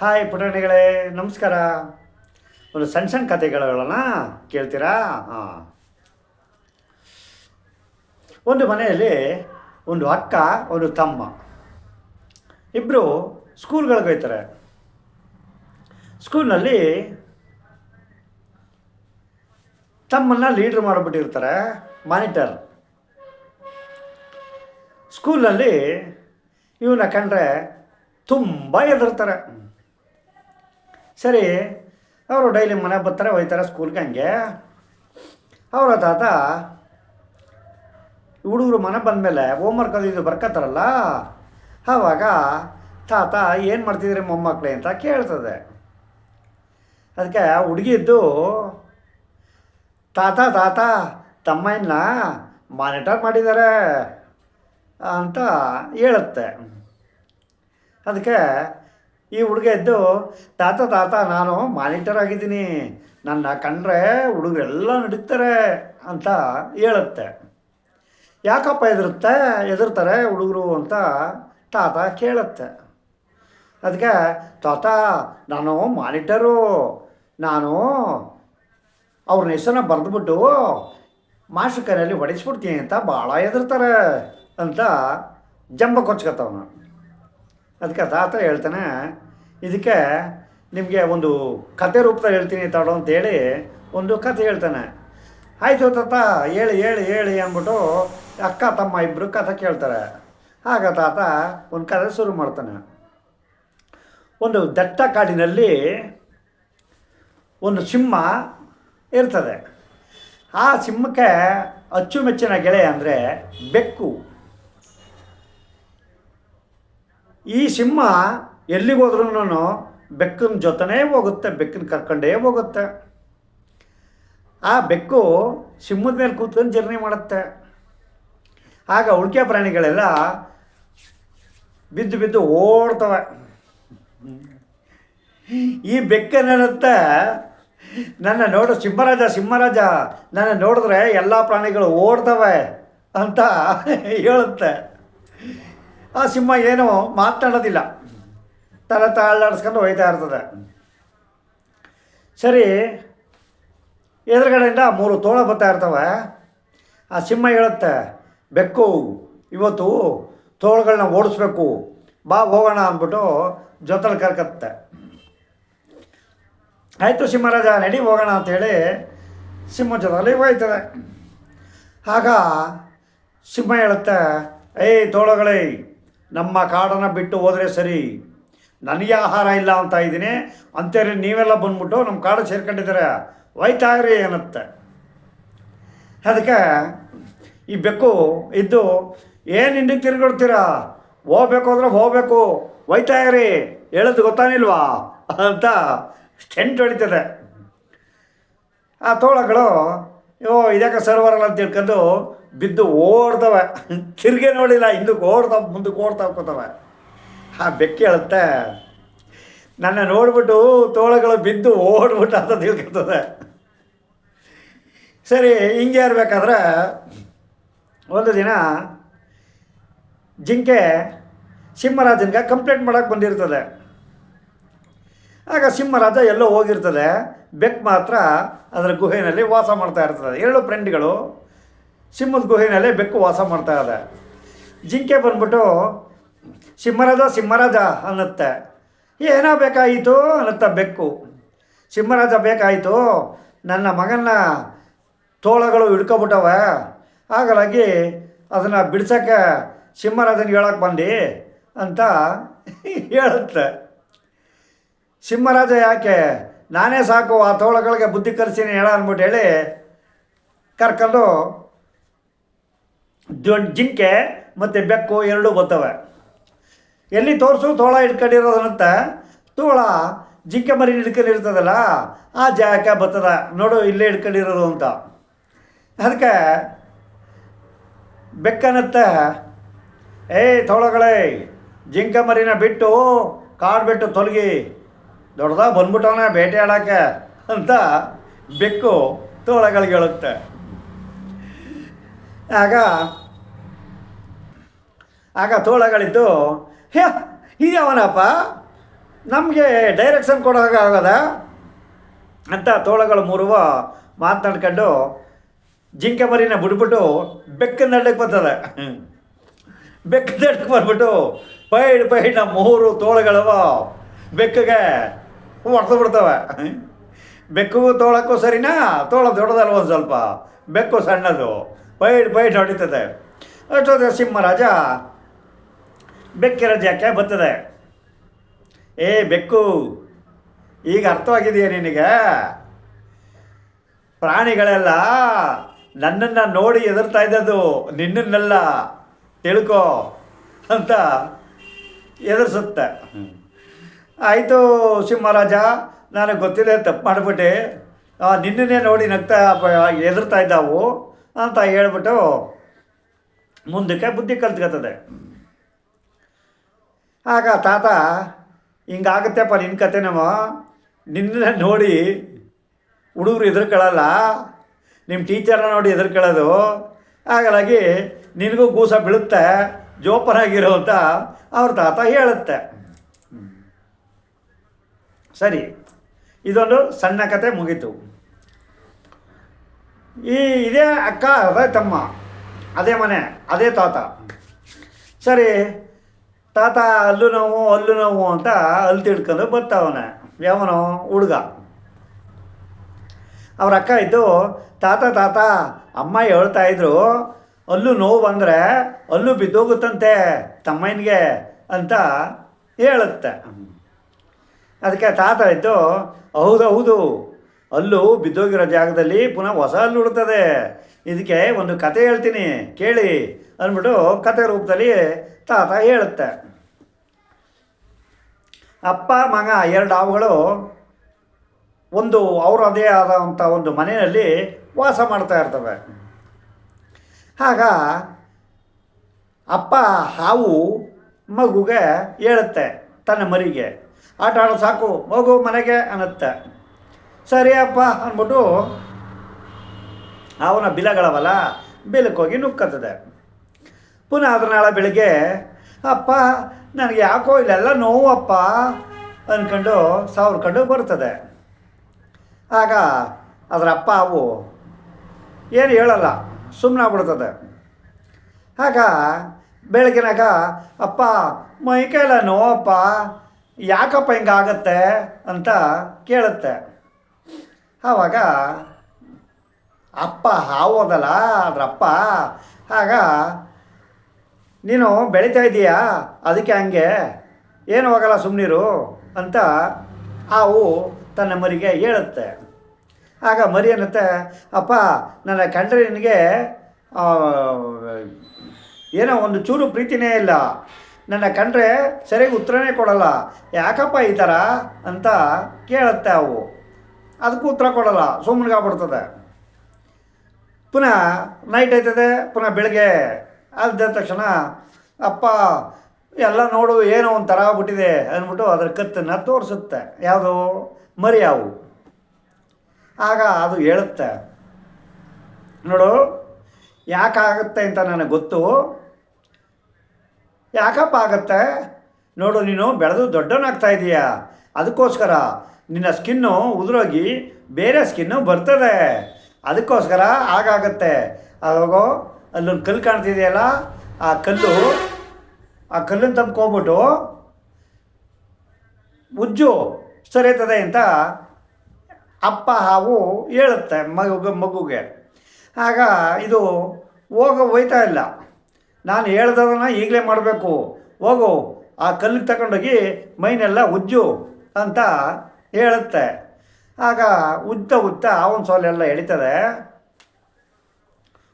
Hi ಪುಟಾಣಿಗಳೇ, ನಮಸ್ಕಾರ. ಒಂದು ಸಣ್ಣ ಸಣ್ಣ ಕಥೆಗಳನ್ನ ಕೇಳ್ತೀರಾ? ಹಾಂ. ಒಂದು ಮನೆಯಲ್ಲಿ ಒಂದು ಅಕ್ಕ, ಒಂದು ತಮ್ಮ. ಇಬ್ಬರು ಸ್ಕೂಲ್ಗಳಿಗೆ ಹೋಗ್ತಾರೆ. ಸ್ಕೂಲ್ನಲ್ಲಿ ತಮ್ಮನ್ನ ಲೀಡ್ರ್ ಮಾಡಿಬಿಟ್ಟಿರ್ತಾರೆ ಮಾನಿಟರ್ ಸ್ಕೂಲಲ್ಲಿ ಇವನ್ನ ಕಂಡ್ರೆ ತುಂಬ ಹೆದರ್ತಾರೆ. ಸರಿ, ಅವರು ಡೈಲಿ ಮನೆಗೆ ಬರ್ತಾರೆ ಹೋಯ್ತಾರೆ ಸ್ಕೂಲ್ಗೆ ಹಂಗೆ. ಅವರ ತಾತ, ಹುಡುಗರು ಮನೆ ಬಂದಮೇಲೆ ಹೋಮ್ವರ್ಕ್ ಅದು ಇದು ಬರ್ಕೋತಾರಲ್ಲ ಆವಾಗ ತಾತ, ಏನು ಮಾಡ್ತಿದ್ರಿ ಮೊಮ್ಮಕ್ಕಳೇ ಅಂತ ಕೇಳ್ತದೆ. ಅದಕ್ಕೆ ಹುಡುಗಿದ್ದು ತಾತ ತಾತ ತಮ್ಮನ್ನ ಮಾನಿಟರ್ ಮಾಡಿದ್ದಾರೆ ಅಂತ ಹೇಳುತ್ತೆ. ಅದಕ್ಕೆ ಈ ಹುಡುಗ ಎದ್ದು, ತಾತ ತಾತ, ನಾನು ಮಾನಿಟರ್ ಆಗಿದ್ದೀನಿ. ನನ್ನ ಕಂಡ್ರೆ ಹುಡುಗರೆಲ್ಲ ನಡೀತಾರೆ ಅಂತ ಹೇಳುತ್ತೆ. ಯಾಕಪ್ಪ ಎದುರುತ್ತೆ ಎದುರ್ತಾರೆ ಹುಡುಗರು ಅಂತ ತಾತ ಕೇಳುತ್ತೆ. ಅದಕ್ಕೆ ತಾತ, ನಾನು ಮಾನಿಟರು ನಾನು ಅವ್ರನ್ನ ಹೆಸರನ್ನ ಬರೆದ್ಬಿಟ್ಟು ಮಾಸ್ಟರ್ ಕೈಯಲ್ಲಿ ಹೊಡಿಸ್ಬಿಡ್ತೀನಿ ಅಂತ ಭಾಳ ಎದುರ್ತಾರೆ ಅಂತ ಜಂಬ ಕೊಚ್ಕೊತವನು. ಅದಕ್ಕೆ ತಾತ ಹೇಳ್ತಾನೆ, ಇದಕ್ಕೆ ನಿಮಗೆ ಒಂದು ಕತೆ ರೂಪದಲ್ಲಿ ಹೇಳ್ತೀನಿ ತಾಡು ಅಂತೇಳಿ ಒಂದು ಕತೆ ಹೇಳ್ತಾನೆ. ಆಯಿತು ತಾತ, ಹೇಳಿ ಹೇಳಿ ಹೇಳಿ ಅಂದ್ಬಿಟ್ಟು ಅಕ್ಕ, ತಮ್ಮ ಇಬ್ಬರು ಕಥೆ ಕೇಳ್ತಾರೆ. ಆಗ ತಾತ ಒಂದು ಕಥೆ ಶುರು ಮಾಡ್ತಾನೆ. ಒಂದು ದಟ್ಟ ಕಾಡಿನಲ್ಲಿ ಒಂದು ಸಿಂಹ ಇರ್ತದೆ. ಆ ಸಿಂಹಕ್ಕೆ ಅಚ್ಚುಮೆಚ್ಚಿನ ಗೆಳೆ ಅಂದರೆ ಬೆಕ್ಕು. ಈ ಸಿಂಹ ಎಲ್ಲಿಗೆ ಹೋದ್ರೂ ಬೆಕ್ಕನ ಜೊತೆನೇ ಹೋಗುತ್ತೆ, ಬೆಕ್ಕನ ಕರ್ಕೊಂಡೇ ಹೋಗುತ್ತೆ. ಆ ಬೆಕ್ಕು ಸಿಂಹದ ಮೇಲೆ ಕೂತ್ಕೊಂಡು ಜರ್ನಿ ಮಾಡುತ್ತೆ. ಆಗ ಉಳ್ಕೆ ಪ್ರಾಣಿಗಳೆಲ್ಲ ಬಿದ್ದು ಬಿದ್ದು ಓಡ್ತವೆ. ಈ ಬೆಕ್ಕನೇನತ್ತೆ ನನ್ನ ನೋಡು ಸಿಂಹರಾಜ ಸಿಂಹರಾಜ, ನನ್ನ ನೋಡಿದ್ರೆ ಎಲ್ಲ ಪ್ರಾಣಿಗಳು ಓಡ್ತವೆ ಅಂತ ಹೇಳುತ್ತೆ. ಆ ಸಿಂಹ ಏನು ಮಾತನಾಡೋದಿಲ್ಲ ತಲ ತಾಳಾಡಿಸ್ಕೊಂಡು ಹೋಯ್ತಾ ಇರ್ತದೆ. ಸರಿ, ಎದುರುಗಡೆಯಿಂದ ಮೂರು ತೋಳ ಬರ್ತಾ ಇರ್ತವೆ. ಆ ಸಿಂಹ ಹೇಳುತ್ತೆ, ಬೆಕ್ಕು, ಇವತ್ತು ತೋಳುಗಳನ್ನ ಓಡಿಸ್ಬೇಕು, ಬಾ ಹೋಗೋಣ ಅಂದ್ಬಿಟ್ಟು ಜೊತೆಲಿ ಕರ್ಕತ್ತೆ. ಆಯಿತು ಸಿಂಹರಾಜ, ನಡಿ ಹೋಗೋಣ ಅಂತೇಳಿ ಸಿಂಹ ಜೊತೆಲಿ ಹೋಯ್ತದೆ. ಆಗ ಸಿಂಹ ಹೇಳುತ್ತೆ, ಏಯ್ ತೋಳಗಳೇ ನಮ್ಮ ಕಾಡನ್ನು ಬಿಟ್ಟು ಹೋದರೆ ಸರಿ. ನನಗೆ ಆಹಾರ ಇಲ್ಲ ಅಂತ ಇದ್ದೀನಿ. ಅಂತೇಳಿ ನೀವೆಲ್ಲ ಬಂದ್ಬಿಟ್ಟು ನಮ್ಮ ಕಾಡು ಸೇರ್ಕೊಂಡಿದ್ದಾರೆ? ವೈತಾಗ್ರಿ ಏನತ್ತೆ ಅದಕ್ಕೆ ಈ ಬೆಕ್ಕು ಇದ್ದು, ಏನು ಹಿಂದಕ್ಕೆ ತಿರುಗಿಡ್ತೀರಾ ಹೋಗ್ಬೇಕು ಅಂದ್ರೆ ಹೋಗ್ಬೇಕು. ವೈತಾಗ್ರಿ ಹೇಳೋದು ಗೊತ್ತಾನಿಲ್ವಾ ಅಂತ ಸ್ಟೆಂಟ್ ಹೊಡಿತದೆ. ಆ ತೋಳಗಳು, ಓ, ಇದಕ್ಕೆ ಸರ್ವರಲ್ಲ ಅಂತ ತಿಳ್ಕೊಂಡು ಬಿದ್ದು ಓಡ್ತವೆ ತಿರ್ಗೆ ನೋಡಿಲ್ಲ, ಹಿಂದಕ್ಕೆ ಓಡ್ತಾವ ಮುಂದಕ್ಕೆ ಓಡ್ತಾ ಹೋಗ್ತವ ಆ ಬೆಕ್ಕಿ ಹೇಳುತ್ತೆ ನನ್ನ ನೋಡ್ಬಿಟ್ಟು ತೋಳಗಳು ಬಿದ್ದು ಓಡ್ಬಿಟ್ಟು ಅಂತ ತಿಳ್ಕೊತದೆ. ಸರಿ, ಹಿಂಗೆ ಇರಬೇಕಾದ್ರೆ, ಒಂದು ದಿನ ಜಿಂಕೆ ಸಿಂಹರಾಜನ್ಗೆ ಕಂಪ್ಲೇಂಟ್ ಮಾಡೋಕ್ಕೆ ಬಂದಿರ್ತದೆ. ಆಗ ಸಿಂಹರಾಜ ಎಲ್ಲೋ ಹೋಗಿರ್ತದೆ. ಬೆಕ್ ಮಾತ್ರ ಅದರ ಗುಹೆಯಲ್ಲಿ ವಾಸ ಮಾಡ್ತಾ ಇರ್ತದೆ. ಎರಡು ಫ್ರೆಂಡ್ಗಳು ಸಿಂಹದ ಗುಹೆಯಲ್ಲೇ ಬೆಕ್ಕು ವಾಸ ಮಾಡ್ತಾ ಇದೆ. ಜಿಂಕೆ ಬಂದ್ಬಿಟ್ಟು, ಸಿಂಹರಾಜ ಸಿಂಹರಾಜ ಅನ್ನತ್ತೆ. ಏನೋ ಬೇಕಾಯಿತು ಅನ್ನತ್ತ ಬೆಕ್ಕು. ಸಿಂಹರಾಜ, ಬೇಕಾಯಿತು. ನನ್ನ ಮಗನ ತೋಳಗಳು ಹಿಡ್ಕೊಬಿಟ್ಟವೆ. ಹಾಗಾಗಿ ಅದನ್ನು ಬಿಡ್ಸೋಕ್ಕೆ ಸಿಂಹರಾಜನಿಗೆ ಹೇಳಕ್ಕೆ ಬಂದು ಅಂತ ಹೇಳುತ್ತೆ. ಸಿಂಹರಾಜ ಯಾಕೆ? ನಾನೇ ಸಾಕು, ಆ ತೋಳಗಳಿಗೆ ಬುದ್ಧಿ ಕಲಿಸಿನಿ, ಹೇಳ ಅಂದ್ಬಿಟ್ಟು ಹೇಳಿ ಕರ್ಕೊಂಡು ಜಿಂಕೆ ಮತ್ತು ಬೆಕ್ಕು ಎರಡೂ ಬರ್ತವೆ. ಎಲ್ಲಿ ತೋರಿಸು ತೋಳ ಹಿಡ್ಕೊಂಡಿರೋದಂತ ತೋಳ ಜಿಂಕೆ ಮರಿ ಹಿಡ್ಕೊಂಡಿರ್ತದಲ್ಲ ಆ ಜಾಗಕ್ಕೆ ಬರ್ತದ. ನೋಡು, ಇಲ್ಲೇ ಹಿಡ್ಕೊಂಡಿರೋದು ಅಂತ. ಅದಕ್ಕೆ ಬೆಕ್ಕನತ್ತ ಏಯ್ ತೋಳಗಳೇ, ಜಿಂಕೆ ಮರಿನ ಬಿಟ್ಟು ಕಾಡು ಬಿಟ್ಟು ತೊಲಗಿ. ದೊಡ್ಡದಾಗ ಬಂದ್ಬಿಟ್ಟವನ ಬೇಟೆ ಆಡೋಕ್ಕೆ ಅಂತ ಬೆಕ್ಕು ತೋಳಗಳಿಗೆ ಹೇಳುತ್ತೆ. ಆಗ ಆಗ ತೋಳಗಳಿದ್ದು ಹೇ ಇದ್ಯಾವನಪ್ಪ ನಮಗೆ ಡೈರೆಕ್ಷನ್ ಕೊಡೋ ಹಾಗೆ ಆಗದ? ಅಂತ ತೋಳಗಳು ಮೂರುವ ಮಾತನಾಡ್ಕೊಂಡು ಜಿಂಕೆ ಮರಿನ ಬಿಡ್ಬಿಟ್ಟು ಬೆಕ್ಕನ ನಡ್ಲಿಕ್ಕೆ ಬರ್ತದೆ. ಬೆಕ್ಕ ನಡ್ಲಿಕ್ಕೆ ಬಂದ್ಬಿಟ್ಟು ಪೈಡ್ ಪೈಡ್ ನಮ್ಮ ಮೂರು ತೋಳಗಳವ ಬೆಕ್ಕಗೆ ಹೊಡೆದು ಬಿಡ್ತವೆ. ಬೆಕ್ಕಗೂ ತೋಳಕ್ಕೂ ಸರಿನಾ, ತೋಳ ದೊಡ್ಡದಲ್ವ ಒಂದು ಸ್ವಲ್ಪ? ಬೆಕ್ಕು ಸಣ್ಣದು. ಪೈಡ್ ಬೈಟ್ ಹೊಡಿತದೆ. ಅಷ್ಟೊತ್ತಿಗೆ ಸಿಂಹರಾಜ ಬೆಕ್ಕಿರ ಜಾಕೆ ಬರ್ತದೆ ಏ ಬೆಕ್ಕು, ಈಗ ಅರ್ಥವಾಗಿದೆಯಾ ನಿನಗೆ? ಪ್ರಾಣಿಗಳೆಲ್ಲ ನನ್ನನ್ನು ನೋಡಿ ಎದುರ್ತಾ ಇದ್ದದ್ದು ನಿನ್ನನ್ನೆಲ್ಲ ತಿಳ್ಕೊ ಅಂತ ಎದುರಿಸುತ್ತೆ ಆಯಿತು ಸಿಂಹರಾಜ, ನನಗೆ ಗೊತ್ತಿದೆ ತಪ್ಪು ಮಾಡಿಬಿಟ್ಟೆ. ನಿನ್ನನ್ನೇ ನೋಡಿ ನಗ್ತಾ ಎದುರ್ತಾ ಇದ್ದಾವು. ಅಂತ ಹೇಳ್ಬಿಟ್ಟು ಮುಂದಕ್ಕೆ ಬುದ್ಧಿ ಕಲ್ತ್ಕೊತದೆ ಆಗ ತಾತ ಹಿಂಗಾಗತ್ತೆಪ್ಪ ನಿನ್ನ ಕತೆನವ ನಿನ್ನ ನೋಡಿ ಹುಡುಗರು ಎದುರ್ಕೊಳ್ಳಲ್ಲ ನಿಮ್ಮ ಟೀಚರ್ನ ನೋಡಿ ಎದುರ್ಕೊಳ್ಳೋದು ಹಾಗಾಗಿ ನಿನಗೂ ಗೂಸ ಬೀಳುತ್ತೆ, ಜೋಪನಾಗಿರೋ ಅಂತ ಅವ್ರ ತಾತ ಹೇಳುತ್ತೆ. ಸರಿ, ಇದೊಂದು ಸಣ್ಣ ಕತೆ ಮುಗೀತು. ಈ ಇದೇ ಅಕ್ಕ, ಅದೇ ತಮ್ಮ, ಅದೇ ಮನೆ, ಅದೇ ತಾತ. ಸರಿ, ತಾತ ಅಲ್ಲು ನೋವು ಅಲ್ಲು ನೋವು ಅಂತ ಅಲ್ಲಿ ತಿಳ್ಕೊಂಡು ಬರ್ತಾವನೆ, ಯಾವನೋ ಹುಡುಗ. ಅವ್ರ ಅಕ್ಕ ಇದ್ದು, ತಾತ ತಾತ, ಅಮ್ಮ ಹೇಳ್ತಾ ಇದ್ರು, ಅಲ್ಲೂ ನೋವು ಬಂದರೆ ಅಲ್ಲೂ ಬಿದ್ದೋಗುತ್ತಂತೆ ತಮ್ಮನಿಗೆ ಅಂತ ಹೇಳುತ್ತೆ. ಅದಕ್ಕೆ ತಾತ ಇದ್ದು, ಹೌದು ಹೌದು ಅಲ್ಲೂ ಬಿದ್ದೋಗಿರೋ ಜಾಗದಲ್ಲಿ ಪುನಃ ಹೊಸ ಅಲ್ಲಿ ಉಡ್ತದೆ ಇದಕ್ಕೆ ಒಂದು ಕತೆ ಹೇಳ್ತೀನಿ, ಕೇಳಿ ಅಂದ್ಬಿಟ್ಟು ಕತೆ ರೂಪದಲ್ಲಿ ತಾತ ಹೇಳುತ್ತೆ. ಅಪ್ಪ, ಮಗ ಎರಡು ಹಾವುಗಳು ಒಂದು ಅವರದೇ ಆದಂಥ ಒಂದು ಮನೆಯಲ್ಲಿ ವಾಸ ಮಾಡ್ತಾ ಇರ್ತವೆ. ಆಗ ಅಪ್ಪ ಹಾವು ಮಗುಗೆ ಹೇಳುತ್ತೆ ತನ್ನ ಮರಿಗೆ, ಆಟ ಆಡೋ ಸಾಕು ಮಗು ಮನೆಗೆ, ಅನ್ನತ್ತೆ. ಸರಿ ಅಪ್ಪ ಅಂದ್ಬಿಟ್ಟು ಅವನ ಬಿಲಗಳವಲ್ಲ ಬಿಲಕ್ಕೋಗಿ ನುಕ್ಕತ್ತದೆ ಪುನಃ ಅದ್ರ ನಾಳೆ ಬೆಳಿಗ್ಗೆ, ಅಪ್ಪ, ನನಗೆ ಯಾಕೋ ಇಲ್ಲೆಲ್ಲ ನೋವಪ್ಪ ಅಂದ್ಕೊಂಡು ಕಂಡು ಬರ್ತದೆ. ಆಗ ಅದರ ಅಪ್ಪ ಅವು ಏನು ಹೇಳಲ್ಲ ಸುಮ್ಮನೆ ಆಗ್ಬಿಡ್ತದೆ. ಆಗ ಬೆಳಗಿನಾಗ ಅಪ್ಪ ಮೈಕೈಲ ನೋವಪ್ಪ, ಯಾಕಪ್ಪ ಹಿಂಗಾಗತ್ತೆ? ಅಂತ ಕೇಳುತ್ತೆ. ಆವಾಗ ಅಪ್ಪ ಹಾವೋದಲ್ಲ ಅದ್ರ ಅಪ್ಪ ಆಗ ನೀನು ಬೆಳೀತಾ ಇದ್ದೀಯಾ ಅದಕ್ಕೆ ಹಂಗೆ, ಏನು ಹೋಗಲ್ಲ ಸುಮ್ಮನಿರು ಅಂತ ಹಾವು ತನ್ನ ಮರಿಗೆ ಹೇಳುತ್ತೆ. ಆಗ ಮರಿ ಅನ್ನತ್ತೆ, ಅಪ್ಪ, ನನ್ನ ಕಂಡ್ರೆ ನಿನಗೆ ಏನೋ ಒಂದು ಚೂರು ಪ್ರೀತಿನೇ ಇಲ್ಲ. ನನ್ನ ಕಂಡ್ರೆ ಸರಿಯಾಗಿ ಉತ್ತರನೇ ಕೊಡಲ್ಲ. ಯಾಕಪ್ಪ ಈ ಥರ ಅಂತ ಕೇಳುತ್ತೆ ಅವು ಅದಕ್ಕೂ ಉತ್ತರ ಕೊಡಲ್ಲ ಸುಮ್ಮನಿಗಾಗ್ಬಿಡ್ತದೆ ಪುನಃ ನೈಟ್ ಆಯ್ತದೆ, ಪುನಃ ಬೆಳಗ್ಗೆ ಅದ ತಕ್ಷಣ, ಅಪ್ಪ, ಎಲ್ಲ ನೋಡು, ಏನೋ ಒಂಥರ ಆಗ್ಬಿಟ್ಟಿದೆ, ಅಂದ್ಬಿಟ್ಟು ಅದ್ರ ಕತ್ತನ್ನು ತೋರಿಸುತ್ತೆ. ಯಾವುದು? ಮರಿ ಯಾವು ಆಗ ಅದು ಹೇಳುತ್ತೆ. ನೋಡು, ಯಾಕಾಗುತ್ತೆ ಅಂತ ನನಗೆ ಗೊತ್ತು. ಯಾಕಪ್ಪ ಆಗುತ್ತೆ? ನೋಡು, ನೀನು ಬೆಳೆದು ದೊಡ್ಡವನಾಗ್ತಾ ಇದೀಯಾ? ಅದಕ್ಕೋಸ್ಕರ ನಿನ್ನ ಸ್ಕಿನ್ನು ಉದುರೋಗಿ ಬೇರೆ ಸ್ಕಿನ್ನು ಬರ್ತದೆ. ಅದಕ್ಕೋಸ್ಕರ ಆಗಾಗತ್ತೆ ಅವಾಗೋ ಅಲ್ಲೊಂದು ಕಲ್ಲು ಕಾಣ್ತಿದೆಯಲ್ಲ, ಆ ಕಲ್ಲು, ಆ ಕಲ್ಲನ್ನು ತಂದ್ಕೊಬಿಟ್ಟು ಉಜ್ಜು, ಸರಿತದೆ ಅಂತ ಅಪ್ಪ, ಹಾವು ಹೇಳುತ್ತೆ ಮಗು ಮಗುಗೆ. ಆಗ ಇದು ಹೋಗ ಹೋಯ್ತಾ ಇಲ್ಲ. ನಾನು ಹೇಳ್ದದನ್ನ ಈಗಲೇ ಮಾಡಬೇಕು. ಹೋಗು, ಆ ಕಲ್ಲಿಗೆ ತಗೊಂಡೋಗಿ ಮೈನೆಲ್ಲ ಉಜ್ಜು ಅಂತ ಹೇಳುತ್ತೆ. ಆಗ ಉದ್ದ ಉದ್ದ ಅವನ ಸೋಲೆಲ್ಲ ಎಳಿತದೆ.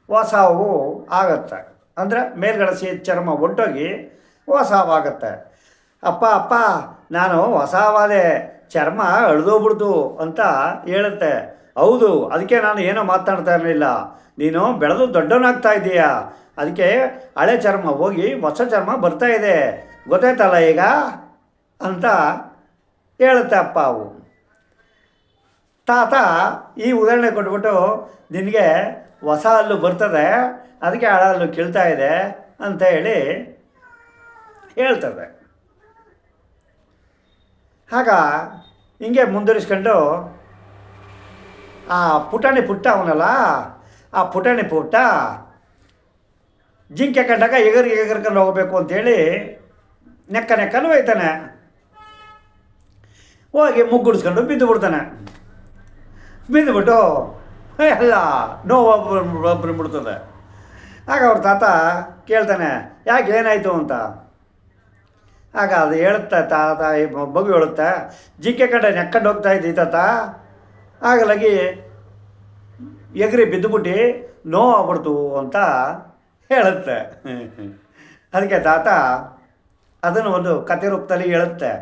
ಹೊಸ ಹಾವು ಆಗತ್ತೆ. ಅಂದರೆ ಮೇಲ್ಗಡೆ ಸಿ ಚರ್ಮ ಒಟ್ಟೋಗಿ ಹೊಸ ಹಾವಾಗತ್ತೆ ಅಪ್ಪ ಅಪ್ಪ, ನಾನು ಹೊಸವಾದೆ. ಚರ್ಮ ಅಳ್ದೋಗ್ಬಿಡ್ತು ಅಂತ ಹೇಳುತ್ತೆ. ಹೌದು ಅದಕ್ಕೆ ನಾನು ಏನೋ ಮಾತಾಡ್ತಾ ಇರಲಿಲ್ಲ. ನೀನು ಬೆಳೆದು ದೊಡ್ಡವನಾಗ್ತಾ ಇದ್ದೀಯಾ? ಅದಕ್ಕೆ ಹಳೆ ಚರ್ಮ ಹೋಗಿ ಹೊಸ ಚರ್ಮ ಬರ್ತಾ ಇದೆ. ಗೊತ್ತಾಯ್ತಲ್ಲ ಈಗ? ಅಂತ ಹೇಳುತ್ತೆ ಅಪ್ಪ ಅವು. ತಾತ ಈ ಉದಾಹರಣೆ ಕೊಟ್ಬಿಟ್ಟು ನಿನಗೆ ಹೊಸ ಹಲ್ಲು ಬರ್ತದೆ, ಅದಕ್ಕೆ ಹಳೆ ಹಲ್ಲು ಕೀಳ್ತಾ ಇದೆ ಅಂತ ಹೇಳಿ ಹೇಳ್ತದೆ. ಆಗ ಹಿಂಗೆ ಮುಂದುವರಿಸ್ಕೊಂಡು ಆ ಪುಟಾಣಿ ಪುಟ್ಟ ಅವನಲ್ಲ, ಆ ಪುಟಾಣಿ ಪುಟ್ಟ ಜಿಂಕೆ ಕಂಡಾಗ ಎಗರ್ ಎಗರ್ಕೊಂಡು ಹೋಗಬೇಕು ಅಂತೇಳಿ ನೆಕ್ಕ ನೆಕ್ಕಲು ಹೋಯ್ತಾನೆ. ಹೋಗಿ ಮುಗ್ಗುಡಿಸ್ಕೊಂಡು ಬಿದ್ದು ಬಿಡ್ತಾನೆ. ಬಿದ್ದುಬಿಟ್ಟು ಅಲ್ಲ, ನೋವು ಬಿಡ್ತದೆ ಆಗ ಅವ್ರ ತಾತ ಕೇಳ್ತಾನೆ, ಯಾಕೆ ಏನಾಯಿತು ಅಂತ. ಆಗ ಅದು ಹೇಳುತ್ತೆ, ತಾತ ಮಗು ಹೇಳುತ್ತೆ, ಜಿಂಕೆ ಕಂಡ ನೆಕ್ಕೊಂಡು ಹೋಗ್ತಾ ಇದ್ದಿ ತಾತ. ಆಗಲಾಗಿ ಎಗರಿ ಬಿದ್ದುಬಿಟ್ಟು ನೋವಾಗ್ಬಿಡ್ತು ಅಂತ ಹೇಳುತ್ತೆ. ಅದಕ್ಕೆ ತಾತ ಅದನ್ನು ಒಂದು ಕತೆ ರೂಪದಲ್ಲಿ ಹೇಳುತ್ತೆ.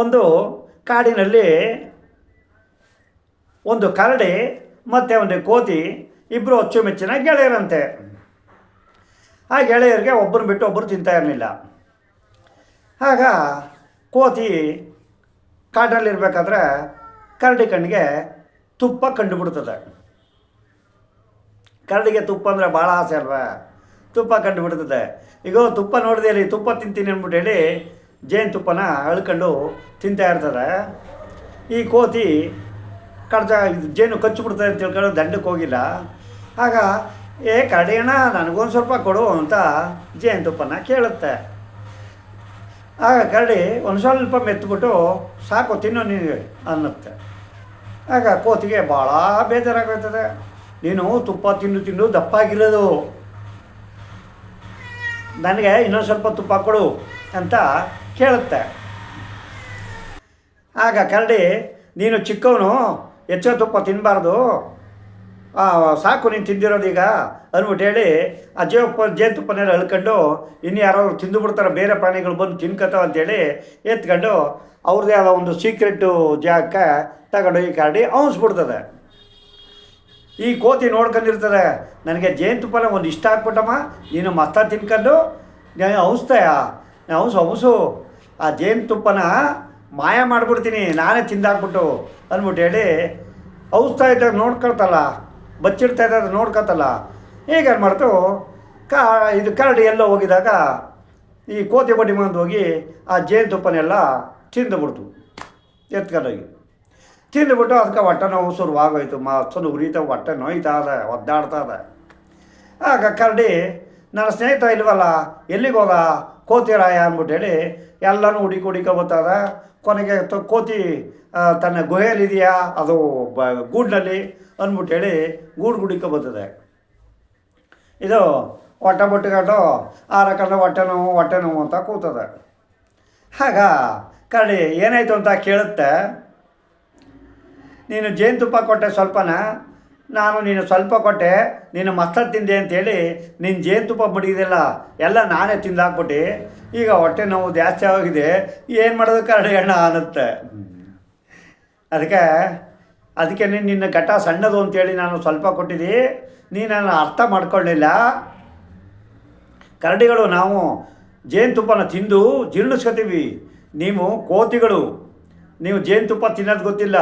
ಒಂದು ಕಾಡಿನಲ್ಲಿ ಒಂದು ಕರಡಿ ಮತ್ತು ಒಂದು ಕೋತಿ ಇಬ್ಬರು ಅಚ್ಚುಮೆಚ್ಚಿನ ಗೆಳೆಯರಂತೆ. ಆ ಗೆಳೆಯರಿಗೆ ಒಬ್ಬರು ಬಿಟ್ಟು ಒಬ್ಬರು ತಿಂತಾ ಇರಲಿಲ್ಲ. ಆಗ ಕೋತಿ ಕಾಡಲ್ಲಿರ್ಬೇಕಾದ್ರೆ ಕರಡಿ ಕಣ್ಣಿಗೆ ತುಪ್ಪ ಕಂಡುಬಿಡ್ತದೆ. ಕರಡಿಗೆ ತುಪ್ಪ ಅಂದರೆ ಭಾಳ ಆಸೆ ಅಲ್ವಾ? ತುಪ್ಪ ಕಂಡುಬಿಡ್ತದೆ. ಈಗ ತುಪ್ಪ ನೋಡಿದೆ ಹೇಳಿ ತುಪ್ಪ ತಿಂತೀನಿ ಅಂದ್ಬಿಟ್ಟು ಹೇಳಿ ಜೇನುತುಪ್ಪನ ಅಳ್ಕೊಂಡು ತಿಂತಾ ಇರ್ತದೆ. ಈ ಕೋತಿ ಕಡ್ಜ ಜೇನು ಜೇನು ಕಚ್ಚಿಬಿಡ್ತದೆ ಅಂತ ತಿಳ್ಕೊಂಡು ದಂಡಕ್ಕೆ ಹೋಗಿಲ್ಲ. ಆಗ, ಏ ಕಡೆಯಣ ನನಗೊಂದು ಸ್ವಲ್ಪ ಕೊಡು ಅಂತ ಜೇನುತುಪ್ಪನ ಕೇಳುತ್ತೆ. ಆಗ ಕರಡಿ ಒಂದು ಸ್ವಲ್ಪ ಮೆತ್ತಬಿಟ್ಟು ಸಾಕು, ತಿನ್ನು ನೀನು ಅನ್ನುತ್ತೆ. ಆಗ ಕೋತಿಗೆ ಭಾಳ ಬೇಜಾರಾಗೋಯ್ತದೆ ನೀನು ತುಪ್ಪ ತಿಂದು ತಿಂದು ದಪ್ಪಾಗಿರೋದು. ನನಗೆ ಇನ್ನೊಂದು ಸ್ವಲ್ಪ ತುಪ್ಪ ಕೊಡು ಅಂತ ಕೇಳುತ್ತೆ. ಆಗ ಕರಡಿ, ನೀನು ಚಿಕ್ಕವನು ಹೆಚ್ಚು ತುಪ್ಪ ತಿನ್ನಬಾರ್ದು ಸಾಕು, ನೀನು ತಿಂದಿರೋದೀಗ ಅಂದ್ಬಿಟ್ಟು ಹೇಳಿ, ಆ ಜೇವಪ್ಪ, ಜೇನುತುಪ್ಪನೆಲ್ಲ ಅಳ್ಕೊಂಡು ಇನ್ನು ಯಾರಾದ್ರು ತಿಂದು ಬಿಡ್ತಾರೆ, ಬೇರೆ ಪ್ರಾಣಿಗಳು ಬಂದು ತಿನ್ಕೊತಾವ ಅಂತೇಳಿ ಎತ್ಕೊಂಡು ಅವ್ರದ್ದೇ ಆದ ಒಂದು ಸೀಕ್ರೆಟ್ಟು ಜಾಗಕ್ಕೆ ತಗೊಂಡು ತಗೊಂಡೋಗಿ ಕರಡಿ ಅವನ್ಸ್ಬಿಡ್ತದೆ. ಈ ಕೋತಿ ನೋಡ್ಕೊಂಡಿರ್ತದೆ, ನನಗೆ ಜೇನುತುಪ್ಪನ ಒಂದು ಇಷ್ಟ ಆಗ್ಬಿಟ್ಟಮ್ಮ, ನೀನು ಮಸ್ತ ತಿನ್ಕೊಂಡು ಔಸ್ತಾಯ ಹೌಸು ಔಸು ಆ ಜೇನುತುಪ್ಪನ ಮಾಯ ಮಾಡಿಬಿಡ್ತೀನಿ, ನಾನೇ ತಿಂದಾಕ್ಬಿಟ್ಟು ಅಂದ್ಬಿಟ್ಟು ಹೇಳಿ ಔಸ್ತಾ ಇದ್ದಾಗ ನೋಡ್ಕೊಳ್ತಲ್ಲ, ಬಚ್ಚಿಡ್ತಾ ಇದ್ದಾಗ ನೋಡ್ಕೊತಲ್ಲ ಈಗ ಏನು ಮಾಡ್ತು? ಕಾ, ಇದು ಕರಡಿ ಎಲ್ಲೋ ಹೋಗಿದಾಗ ಈ ಕೋತಿ ಬಡ್ಡಿ ಮಂದು ಹೋಗಿ ಆ ಜೇನುತುಪ್ಪನೆಲ್ಲ ತಿಂದುಬಿಡ್ತು, ಎತ್ಕೊಂಡೋಗಿ. ತಿಂದುಬಿಟ್ಟು ಅದಕ್ಕೆ ಹೊಟ್ಟೆ ನೋವು ಶುರುವಾಗೋಯ್ತು ಮತ್ತೊಂದು ಉರಿತಾ ಹೊಟ್ಟೆ ನೋಯ್ತಾ ಇದೆ, ಒದ್ದಾಡ್ತಾ ಇದೆ. ಆಗ ಕರಡಿ, ನನ್ನ ಸ್ನೇಹಿತ ಇಲ್ವಲ್ಲ, ಎಲ್ಲಿಗೆ ಹೋಗ ಕೋತಿರಾಯ ಅಂದ್ಬಿಟ್ಟು ಹೇಳಿ ಎಲ್ಲನೂ ಹುಡುಕಿ ಹುಡುಕ ಬರ್ತದ ಕೊನೆಗೆ ಕೋತಿ ತನ್ನ ಗುಹೆಯಲ್ಲಿದೆಯಾ? ಅದು ಬ, ಗೂಡಿನಲ್ಲಿ ಅಂದ್ಬಿಟ್ಟು ಹೇಳಿ ಗೂಡು ಹುಡುಕ ಬರ್ತದೆ. ಇದು ಹೊಟ್ಟೆ ಬಿಟ್ಟುಕೊಂಡು ಆರಕಂಡು ಹೊಟ್ಟೆ ನೋವು ಹೊಟ್ಟೆ ನೋವು ಅಂತ ಕೂತದೆ. ಆಗ ಕಳಿ ಏನಾಯಿತು ಅಂತ ಕೇಳುತ್ತೆ. ನೀನು ಜೇನುತುಪ್ಪ ಕೊಟ್ಟೆ ಸ್ವಲ್ಪನ. ನಾನು ನೀನು ಸ್ವಲ್ಪ ಕೊಟ್ಟೆ, ನೀನು ಮಸ್ತ ತಿಂದೆ ಅಂತೇಳಿ ನೀನು ಜೇನುತುಪ್ಪ ಮಡಗಿದೆಲ್ಲ ಎಲ್ಲ ನಾನೇ ತಿಂದಾಕ್ಬಿಟ್ಟು. ಈಗ ಹೊಟ್ಟೆ ನೋವು ಜಾಸ್ತಿ ಆಗಿದೆ ಏನು ಮಾಡೋದು ಕರಡಿ ಅಣ್ಣ ಅನ್ನತ್ತೆ. ಅದಕ್ಕೆ ಅದಕ್ಕೆ ನೀನು ನಿನ್ನ ಘಟ ಸಣ್ಣದು ಅಂತೇಳಿ ನಾನು ಸ್ವಲ್ಪ ಕೊಟ್ಟಿದ್ದಿ ನೀನನ್ನು ಅರ್ಥ ಮಾಡ್ಕೊಳ್ಳಿಲ್ಲ. ಕರಡಿಗಳು ನಾವು ಜೇನುತುಪ್ಪನ ತಿಂದು ಜೀರ್ಣಿಸ್ಕೊತೀವಿ. ನೀವು ಕೋತಿಗಳು, ನೀವು ಜೇನುತುಪ್ಪ ತಿನ್ನೋದು ಗೊತ್ತಿಲ್ಲ.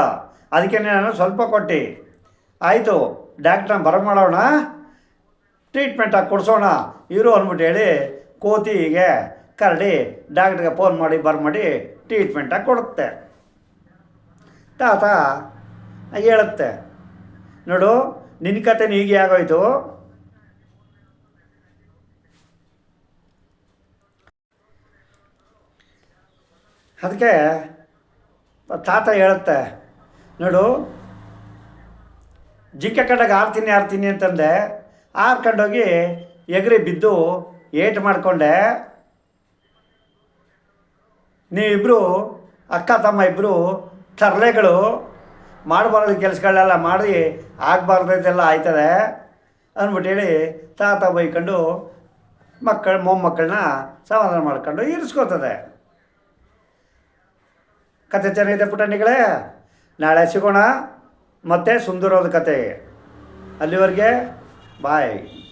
ಅದಕ್ಕೆ ನಾನು ಸ್ವಲ್ಪ ಕೊಟ್ಟೆ. ಆಯಿತು, ಡಾಕ್ಟ್ರನ್ನ ಬರಮಾಡೋಣ ಟ್ರೀಟ್ಮೆಂಟಾಗಿ ಕೊಡಿಸೋಣ. ಇರು ಅಂದ್ಬಿಟ್ಟು ಹೇಳಿ, ಕೋತಿಗೆ ಕರಡಿ ಡಾಕ್ಟ್ರಿಗೆ ಫೋನ್ ಮಾಡಿ ಬರ್ಮಾಡಿ ಟ್ರೀಟ್ಮೆಂಟಾಗಿ ಕೊಡುತ್ತೆ. ತಾತ ಹೇಳುತ್ತೆ, ನೋಡು ನಿನ್ನ ಕತೆ ಹೀಗೆ ಆಗೋಯ್ತು? ಅದಕ್ಕೆ ತಾತ ಹೇಳುತ್ತೆ, ನೋಡು ಜಿಂಕೆ ಕಂಡಾಗ ಆರ್ತೀನಿ ಆರ್ತೀನಿ ಅಂತಂದೆ. ಆರ್ಕೊಂಡೋಗಿ ಎಗರಿ ಬಿದ್ದು ಏಟು ಮಾಡಿಕೊಂಡೆ. ನೀವಿಬ್ಬರು ಅಕ್ಕ, ತಮ್ಮ ಇಬ್ಬರು ತರಲೆಗಳು ಮಾಡಬಾರ್ದು ಕೆಲಸಗಳೆಲ್ಲ ಮಾಡಿ ಆಗಬಾರ್ದೆಲ್ಲ ಆಯ್ತದೆ ಅಂದ್ಬಿಟ್ಟು ಹೇಳಿ ತಾತ ಬೈಕೊಂಡು ಮಕ್ಕಳು, ಮೊಮ್ಮಕ್ಕಳನ್ನ ಸಮಾಧಾನ ಮಾಡ್ಕೊಂಡು ಇರಿಸ್ಕೋತದೆ. ಕತೆ ಚೆನ್ನಾಗಿದೆ ಪುಟಾಣಿಗಳೇ. ನಾಳೆ ಸಿಗೋಣ. ಮತ್ತೆ ಸುಂದರವಾದ ಕತೆ. ಅಲ್ಲಿವರೆಗೆ ಬಾಯ್